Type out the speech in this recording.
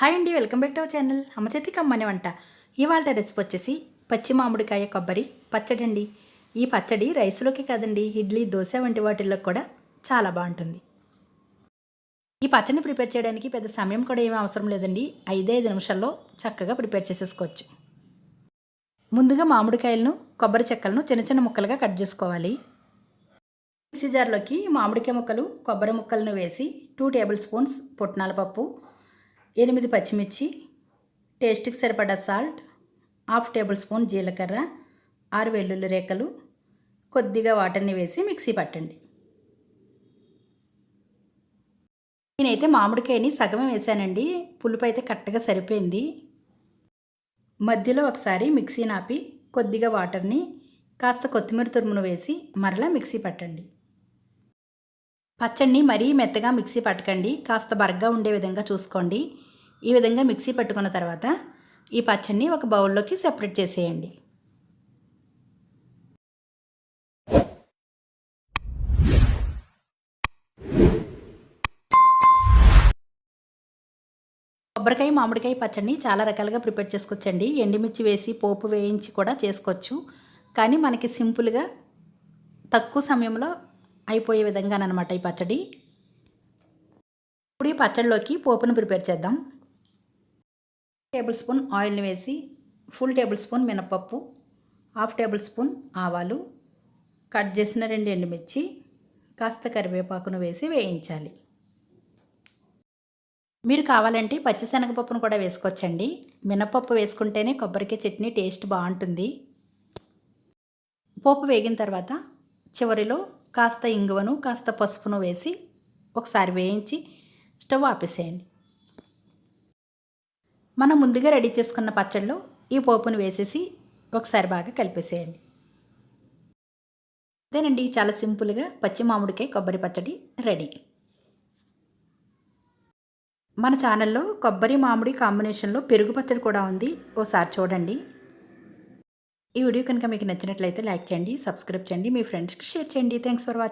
Hi అండి welcome back to our channel. అమ్మ కమ్మని వంట. ఇవాళ రెసిపీ వచ్చేసి పచ్చి మామిడికాయ కొబ్బరి పచ్చడి అండి ఈ పచ్చడి రైస్లోకి కాదండి ఇడ్లీ దోశ వంటి వాటిల్లో కూడా చాలా బాగుంటుంది. ఈ పచ్చడిని ప్రిపేర్ చేయడానికి పెద్ద సమయం కూడా ఏమీ అవసరం లేదండి. ఐదైదు ఐదు నిమిషాల్లో చక్కగా ప్రిపేర్ చేసేసుకోవచ్చు. ముందుగా మామిడికాయలను కొబ్బరి చెక్కలను చిన్న చిన్న ముక్కలుగా కట్ చేసుకోవాలి. మిక్సీ జార్లోకి మామిడికాయ ముక్కలు కొబ్బరి ముక్కలను వేసి టూ టేబుల్ స్పూన్స్ పుట్నాల పప్పు ఎనిమిది పచ్చిమిర్చి టేస్ట్కి సరిపడా సాల్ట్ హాఫ్ టేబుల్ స్పూన్ జీలకర్ర ఆరు వెల్లుల్లి రేఖలు కొద్దిగా వాటర్ని వేసి మిక్సీ పట్టండి. నేనైతే మామిడికాయని సగమే వేసానండి. పులుపు అయితే కరెక్ట్గా సరిపోయింది. మధ్యలో ఒకసారి మిక్సీ నాపి కొద్దిగా వాటర్ని కాస్త కొత్తిమీర తురుమును వేసి మరలా మిక్సీ పట్టండి. పచ్చడిని మరీ మెత్తగా మిక్సీ పట్టకండి. కాస్త బరగ్గా ఉండే విధంగా చూసుకోండి. ఈ విధంగా మిక్సీ పట్టుకున్న తర్వాత ఈ పచ్చడిని ఒక బౌల్లోకి సెపరేట్ చేసేయండి. కొబ్బరికాయ మామిడికాయ పచ్చడిని చాలా రకాలుగా ప్రిపేర్ చేసుకోవచ్చండి. ఎండుమిర్చి వేసి పోపు వేయించి కూడా చేసుకోవచ్చు. కానీ మనకి సింపుల్గా తక్కువ సమయంలో అయిపోయే విధంగానమాట ఈ పచ్చడి. ఇప్పుడు ఈ పచ్చడిలోకి పోపును ప్రిపేర్ చేద్దాం. టేబుల్ స్పూన్ ఆయిల్ని వేసి ఫుల్ టేబుల్ స్పూన్ మినపప్పు హాఫ్ టేబుల్ స్పూన్ ఆవాలు కట్ చేసిన రెండు ఎండుమిర్చి కాస్త కరివేపాకును వేసి వేయించాలి. మీరు కావాలంటే పచ్చిశనగపప్పును కూడా వేసుకోవచ్చండి. మినపప్పు వేసుకుంటేనే కొబ్బరికాయ చట్నీ టేస్ట్ బాగుంటుంది. పోపు వేగిన తర్వాత చివరిలో కాస్త ఇంగువను కాస్త పసుపును వేసి ఒకసారి వేయించి స్టవ్ ఆపేసేయండి. మనం ముందుగా రెడీ చేసుకున్న పచ్చడిలో ఈ పోపును వేసేసి ఒకసారి బాగా కలిపేసేయండి. అదేనండి చాలా సింపుల్గా పచ్చి మామిడికాయ కొబ్బరి పచ్చడి రెడీ. మన ఛానల్లో కొబ్బరి మామిడి కాంబినేషన్లో పెరుగు పచ్చడి కూడా ఉంది. ఓసారి చూడండి. ఈ వీడియో కనుక మీకు నచ్చినట్లయితే లైక్ చేయండి సబ్స్క్రైబ్ చేయండి మీ ఫ్రెండ్స్కి షేర్ చేయండి. Thanks for watching